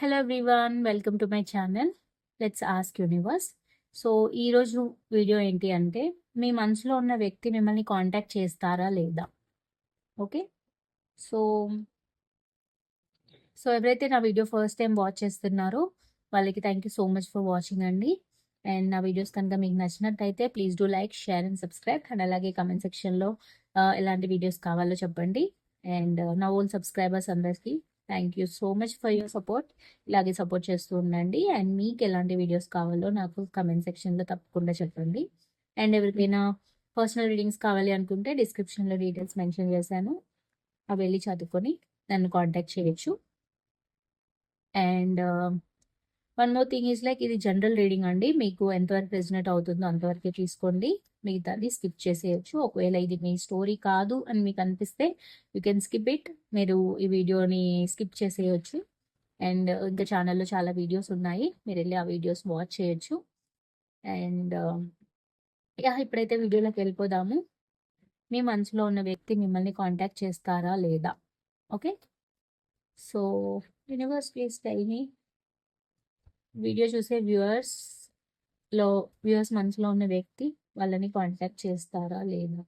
Hello everyone welcome to my channel let's ask universe so ఈరోజు video ఏంటి అంటే మీ మనసులో ఉన్న వ్యక్తి మిమ్మల్ని కాంటాక్ట్ చేస్తారా లేదా? ఓకే సో సో ఎవరైతే నా వీడియో ఫస్ట్ టైం వాచ్ చేస్తున్నారో వాళ్ళకి thank you so much for watching అండి. అండ్ నా వీడియోస్ కనుక మీకు నచ్చినట్టయితే please do like share and subscribe and అలాగే కమెంట్ సెక్షన్లో uh, ఎలాంటి వీడియోస్ కావాలో చెప్పండి. అండ్ uh, నా ఓన్ సబ్స్క్రైబర్స్ అందరికీ thank you so much for your support ఇలాగే సపోర్ట్ చేస్తూ ఉండండి. అండ్ మీకు ఎలాంటి వీడియోస్ కావాలో నాకు కమెంట్ సెక్షన్లో తప్పకుండా చెప్పండి. అండ్ ఎవరికైనా పర్సనల్ రీడింగ్స్ కావాలి అనుకుంటే డిస్క్రిప్షన్లో డీటెయిల్స్ మెన్షన్ చేశాను. అవి వెళ్ళి చదువుకొని నన్ను కాంటాక్ట్ చేయొచ్చు. And one more thing is like ఇది జనరల్ రీడింగ్ అండి. మీకు ఎంతవరకు రెజినేట్ అవుతుందో అంతవరకే తీసుకోండి. మిగతాది స్కిప్ చేసేయచ్చు. ఒకవేళ ఇది మీ స్టోరీ కాదు అని మీకు అనిపిస్తే యూ కెన్ స్కిప్ ఇట్ మీరు ఈ వీడియోని స్కిప్ చేసేయచ్చు. అండ్ ఇంకా ఛానల్లో చాలా వీడియోస్ ఉన్నాయి. మీరు వెళ్ళి ఆ వీడియోస్ వాచ్ చేయొచ్చు. అండ్ యా ఇప్పుడైతే వీడియోలోకి వెళ్ళిపోదాము. మీ మనసులో ఉన్న వ్యక్తి మిమ్మల్ని కాంటాక్ట్ చేస్తారా లేదా? Okay? So universe please tell me video చూసే వ్యూవర్స్లో వ్యూవర్స్ మనసులో ఉన్న వ్యక్తి వాళ్ళని కాంటాక్ట్ చేస్తారా లేదా?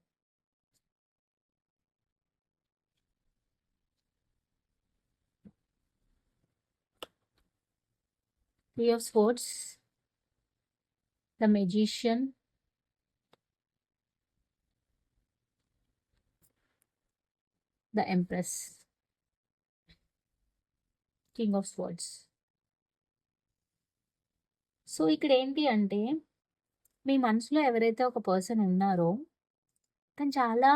Three of swords the magician the empress king of swords so ఇక్కడ ఏంటి అంటే మీ మనసులో ఎవరైతే ఒక పర్సన్ ఉన్నారో తను చాలా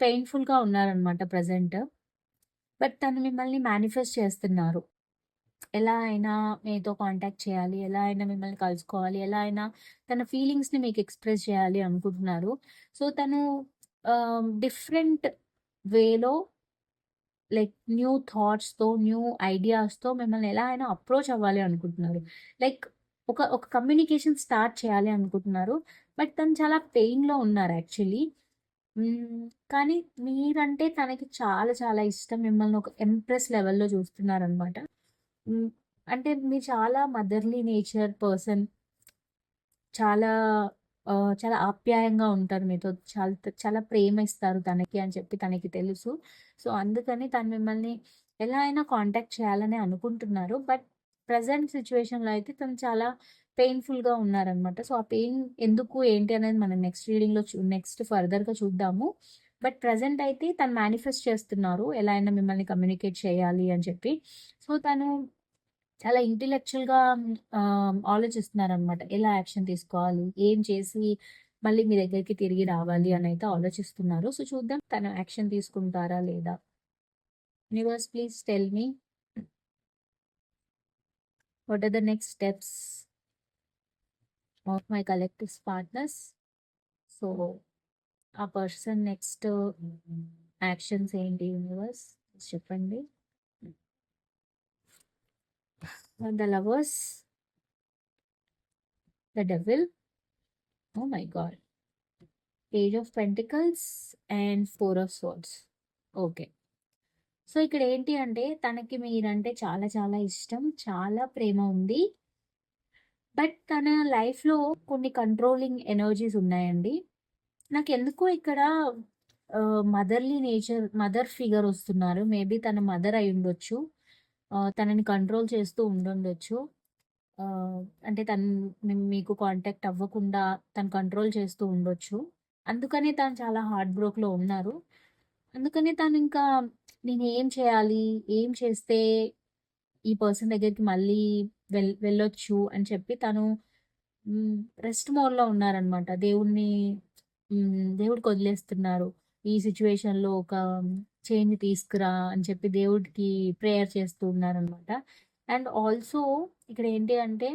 పెయిన్ఫుల్గా ఉన్నారనమాట ప్రజెంట్. బట్ తను మిమ్మల్ని మేనిఫెస్ట్ చేస్తున్నారు. ఎలా అయినా మీతో కాంటాక్ట్ చేయాలి ఎలా అయినా మిమ్మల్ని కలుసుకోవాలి ఎలా అయినా తన ఫీలింగ్స్ని మీకు ఎక్స్ప్రెస్ చేయాలి అనుకుంటున్నారు. సో తను డిఫరెంట్ వేలో లైక్ న్యూ థాట్స్తో న్యూ ఐడియాస్తో మిమ్మల్ని ఎలా అయినా అప్రోచ్ అవ్వాలి అనుకుంటున్నారు. లైక్ ఒక ఒక కమ్యూనికేషన్ స్టార్ట్ చేయాలి అనుకుంటున్నారు. బట్ తను చాలా పెయిన్లో ఉన్నారు యాక్చువల్లీ కానీ మీరంటే తనకి చాలా చాలా ఇష్టం మిమ్మల్ని ఒక ఎంప్రెస్ లెవెల్లో చూస్తున్నారనమాట అంటే మీరు చాలా మదర్లీ నేచర్ పర్సన్ చాలా చాలా ఆప్యాయంగా ఉంటారు మీతో. చాలా చాలా ప్రేమ ఇస్తారు తనకి అని చెప్పి తనకి తెలుసు. సో అందుకని తను మిమ్మల్ని ఎలా అయినా కాంటాక్ట్ చేయాలని అనుకుంటున్నారు. బట్ ప్రజెంట్ సిచ్యువేషన్లో అయితే తను చాలా పెయిన్ఫుల్గా ఉన్నారనమాట. సో ఆ పెయిన్ ఎందుకు ఏంటి అనేది మనం నెక్స్ట్ రీడింగ్లో చూ నెక్స్ట్ ఫర్దర్గా చూద్దాము. బట్ ప్రజెంట్ అయితే తను మేనిఫెస్ట్ చేస్తున్నారు. ఎలా అయినా మిమ్మల్ని కమ్యూనికేట్ చేయాలి అని చెప్పి. సో తను చాలా ఇంటెలెక్చువల్గా ఆలోచిస్తున్నారనమాట. ఎలా యాక్షన్ తీసుకోవాలి? ఏం చేసి మళ్ళీ మీ దగ్గరికి తిరిగి రావాలి అని అయితే ఆలోచిస్తున్నారు. సో చూద్దాం తను యాక్షన్ తీసుకుంటారా లేదా? Universe please tell me What are the next steps of my collective partners? So, a person next to actions in the universe is different. And the lovers, the devil, oh my god, page of pentacles, and four of swords. Okay. So ఇక్కడ ఏంటి అంటే తనకి మీరంటే చాలా చాలా ఇష్టం. చాలా ప్రేమ ఉంది. బట్ తన లైఫ్లో కొన్ని కంట్రోలింగ్ ఎనర్జీస్ ఉన్నాయండి. నాకు ఎందుకో ఇక్కడ మదర్లీ నేచర్ మదర్ ఫిగర్ వస్తున్నారు. మేబీ తన మదర్ అయి ఉండొచ్చు. తనని కంట్రోల్ చేస్తూ ఉండుండొచ్చు. అంటే తను మీకు కాంటాక్ట్ అవ్వకుండా తను కంట్రోల్ చేస్తూ ఉండొచ్చు. అందుకనే తను చాలా హార్ట్ బ్రోక్లో ఉన్నారు. అందుకని తను ఇంకా నేను ఏం చేయాలి? ఏం చేస్తే ఈ పర్సన్ దగ్గరికి మళ్ళీ వెల్ వెళ్ళొచ్చు అని చెప్పి తను రెస్ట్ మోడ్లో ఉన్నారనమాట దేవుణ్ణి దేవుడికి వదిలేస్తున్నారు. ఈ సిచ్యువేషన్లో ఒక చేంజ్ తీసుకురా అని చెప్పి దేవుడికి ప్రేయర్ చేస్తూ ఉన్నారనమాట అండ్ ఆల్సో ఇక్కడ ఏంటి అంటే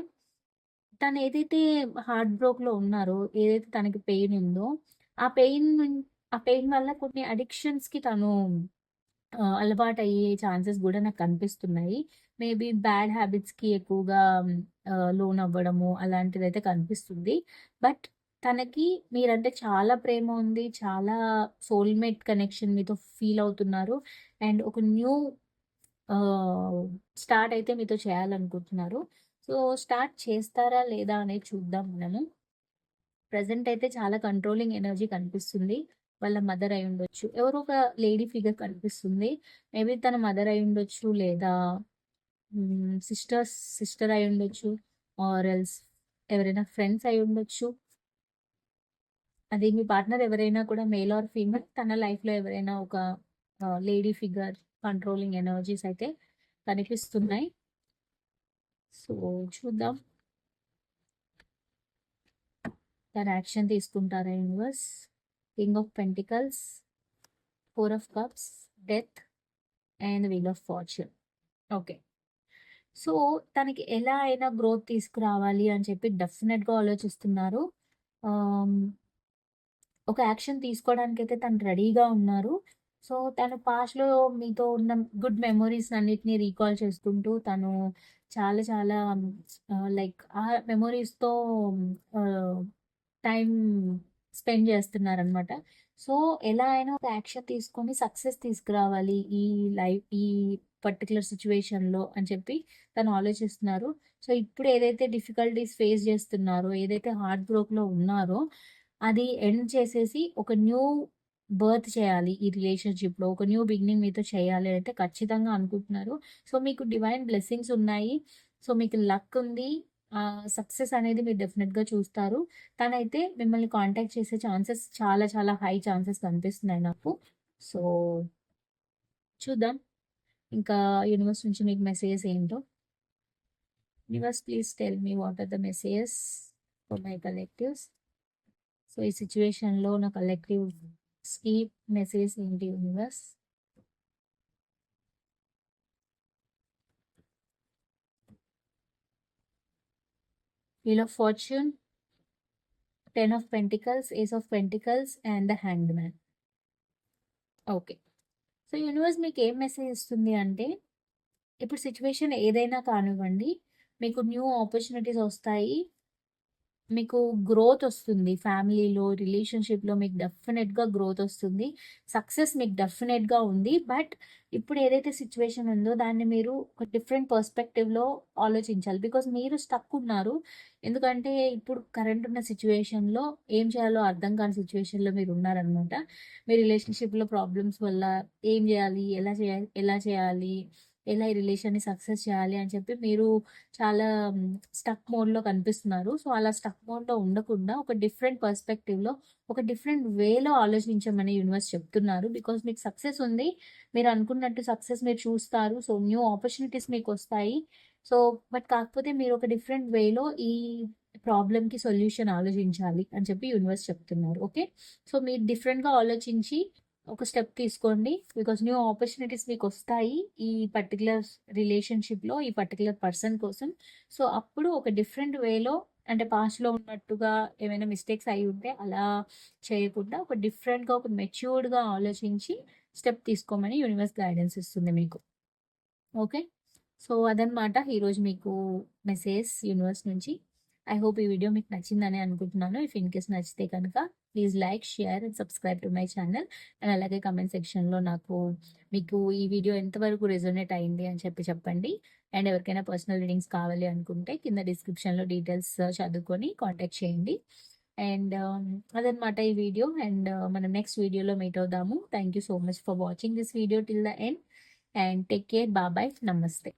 తను ఏదైతే హార్ట్ బ్రోక్లో ఉన్నారో ఏదైతే తనకి పెయిన్ ఉందో ఆ పెయిన్ ఆ పెయిన్ వల్ల కొన్ని అడిక్షన్స్కి తను అలవాటు అయ్యే ఛాన్సెస్ కూడా నాకు కనిపిస్తున్నాయి మేబీ బ్యాడ్ హ్యాబిట్స్కి ఎక్కువగా లోన్ అవ్వడము అలాంటిదైతే కనిపిస్తుంది బట్ తనకి మీరంటే చాలా ప్రేమ ఉంది చాలా సోల్మేట్ కనెక్షన్ మీతో ఫీల్ అవుతున్నారు అండ్ ఒక న్యూ స్టార్ట్ అయితే మీతో చేయాలనుకుంటున్నారు. సో, స్టార్ట్ చేస్తారా లేదా అనేది చూద్దాం మనము. ప్రజెంట్ అయితే చాలా కంట్రోలింగ్ ఎనర్జీ కనిపిస్తుంది. వాళ్ళ మదర్ అయ్యుండొచ్చు. ఎవరో ఒక లేడీ ఫిగర్ కనిపిస్తుంది. మేబీ తన మదర్ అయ్యుండొచ్చు లేదా సిస్టర్స్ సిస్టర్ అయ్యుండొచ్చు. ఆర్ ఎల్స్ ఎవరైనా ఫ్రెండ్స్ అయి ఉండొచ్చు అదే మీ పార్ట్నర్ ఎవరైనా కూడా మేల్ ఆర్ ఫీమేల్ తన లైఫ్‌లో ఎవరైనా ఒక లేడీ ఫిగర్ కంట్రోలింగ్ ఎనర్జీస్ అయితే కనిపిస్తున్నాయి. సో, చూద్దాం. తన యాక్షన్ తీసుకుంటారా universe? King of pentacles, four of cups, death and wheel of fortune. Okay. So, తనకి ఎలా అయినా గ్రోత్ తీసుకురావాలి అని చెప్పి డెఫినెట్గా ఆలోచిస్తున్నారు. Um, ఒక యాక్షన్ తీసుకోవడానికి అయితే తను రెడీగా ఉన్నారు. సో, తను పాస్ట్‌లో మీతో ఉన్న గుడ్ మెమొరీస్ అన్నిటిని రీకాల్ చేసుకుంటూ తను చాలా చాలా uh, లైక్ ఆ మెమొరీస్తో టైం టైమ్ స్పెండ్ చేస్తున్నారనమాట. సో, ఎలా అయినా ఒక యాక్షన్ తీసుకొని సక్సెస్ తీసుకురావాలి ఈ లైఫ్ ఈ పర్టికులర్ సిచ్యువేషన్లో అని చెప్పి తను ఆలోచిస్తున్నారు. సో, ఇప్పుడు ఏదైతే డిఫికల్టీస్ ఫేస్ చేస్తున్నారో, ఏదైతే హార్ట్ బ్రోక్‌లో ఉన్నారో, అది ఎండ్ చేసేసి ఒక న్యూ బర్త్ చేయాలి ఈ రిలేషన్‌షిప్‌లో. ఒక న్యూ బిగినింగ్ మీతో చేయాలి అయితే ఖచ్చితంగా అనుకుంటున్నారు. సో, మీకు డివైన్ బ్లెస్సింగ్స్ ఉన్నాయి. సో, మీకు లక్ ఉంది. సక్సెస్ అనేది మీరు డెఫినెట్గా చూస్తారు. తనైతే మిమ్మల్ని కాంటాక్ట్ చేసే ఛాన్సెస్ చాలా చాలా హై ఛాన్సెస్ కనిపిస్తున్నాయి నాకు. సో చూద్దాం. ఇంకా యూనివర్స్ నుంచి మీకు మెసేజెస్ ఏంటో. Universe please tell me what are the messages for my collectives. So, ఈ సిచ్యువేషన్లో నా కలెక్టివ్స్‌కి మెసేజ్ ఏంటి universe? Wheel of fortune, ten of pentacles, ace of pentacles and the hanged man. Okay. So, universe మీకు ఏం message ఇస్తుంది అంటే, ఇప్పుడు సిచ్యువేషన్ ఏదైనా కానివ్వండి, మీకు న్యూ ఆపర్చునిటీస్ వస్తాయి. మీకు గ్రోత్ వస్తుంది. ఫ్యామిలీలో, రిలేషన్‌షిప్‌లో మీకు డెఫినెట్గా గ్రోత్ వస్తుంది. సక్సెస్ మీకు డెఫినెట్గా ఉంది. బట్ ఇప్పుడు ఏదైతే సిచ్యువేషన్ ఉందో దాన్ని మీరు ఒక డిఫరెంట్ పర్స్పెక్టివ్‌లో ఆలోచించాలి. బికాజ్ మీరు స్టక్ ఉన్నారు. ఎందుకంటే ఇప్పుడు కరెంట్ ఉన్న సిచ్యువేషన్లో ఏం చేయాలో అర్థం కాని సిచ్యువేషన్లో మీరు ఉన్నారనమాట. మీ రిలేషన్‌షిప్‌లో ప్రాబ్లమ్స్ వల్ల ఏం చేయాలి? ఎలా చేయాలి? ఎలా చేయాలి? ఎలా ఈ రిలేషన్‌ని సక్సెస్ చేయాలి అని చెప్పి మీరు చాలా స్టక్ మోడ్‌లో కనిపిస్తున్నారు. సో, అలా స్టక్ మోడ్‌లో ఉండకుండా ఒక డిఫరెంట్ పర్స్పెక్టివ్‌లో ఒక డిఫరెంట్ వేలో ఆలోచించమని యూనివర్స్ చెప్తున్నారు. బికాస్ మీకు సక్సెస్ ఉంది. మీరు అనుకున్నట్టు సక్సెస్ మీరు చూస్తారు. సో, న్యూ ఆపర్చునిటీస్ మీకు వస్తాయి సో, బట్ కాకపోతే మీరు ఒక డిఫరెంట్ వేలో ఈ ప్రాబ్లంకి సొల్యూషన్ ఆలోచించాలి అని చెప్పి యూనివర్స్ చెప్తున్నారు. ఓకే. సో, మీరు డిఫరెంట్‌గా ఆలోచించి ఒక స్టెప్ తీసుకోండి. బికాస్ న్యూ ఆపర్చునిటీస్ మీకు వస్తాయి ఈ పర్టికులర్ రిలేషన్‌షిప్‌లో ఈ పర్టికులర్ పర్సన్ కోసం. సో, అప్పుడు ఒక డిఫరెంట్ వేలో అంటే పాస్ట్‌లో ఉన్నట్టుగా ఏమైనా మిస్టేక్స్ అయి ఉంటే అలా చేయకుండా ఒక డిఫరెంట్‌గా ఒక మెచ్యూర్డ్‌గా ఆలోచించి స్టెప్ తీసుకోమని యూనివర్స్ గైడెన్స్ ఇస్తుంది మీకు. ఓకే. సో, అదనమాట ఈరోజు మీకు మెసేజ్ యూనివర్స్ నుంచి. ఐ హోప్ ఈ వీడియో మీకు నచ్చిందని అనుకుంటున్నాను. ఇఫ్ ఇన్ కేస్ నచ్చితే కనుక please like, share and subscribe to my channel. And అలాగే కమెంట్ సెక్షన్‌లో నాకు మీకు ఈ వీడియో ఎంతవరకు రెజొనేట్ అయింది అని చెప్పి చెప్పండి. అండ్ ఎవరికైనా పర్సనల్ రీడింగ్స్ కావాలి అనుకుంటే కింద డిస్క్రిప్షన్‌లో డీటెయిల్స్ uh, చదువుకొని కాంటాక్ట్ చేయండి. అండ్ um, అదనమాట ఈ వీడియో. అండ్ uh, మనం నెక్స్ట్ వీడియోలో మీట్ అవుదాము. Thank you so much for watching this video till the end. And take care. Bye bye నమస్తే.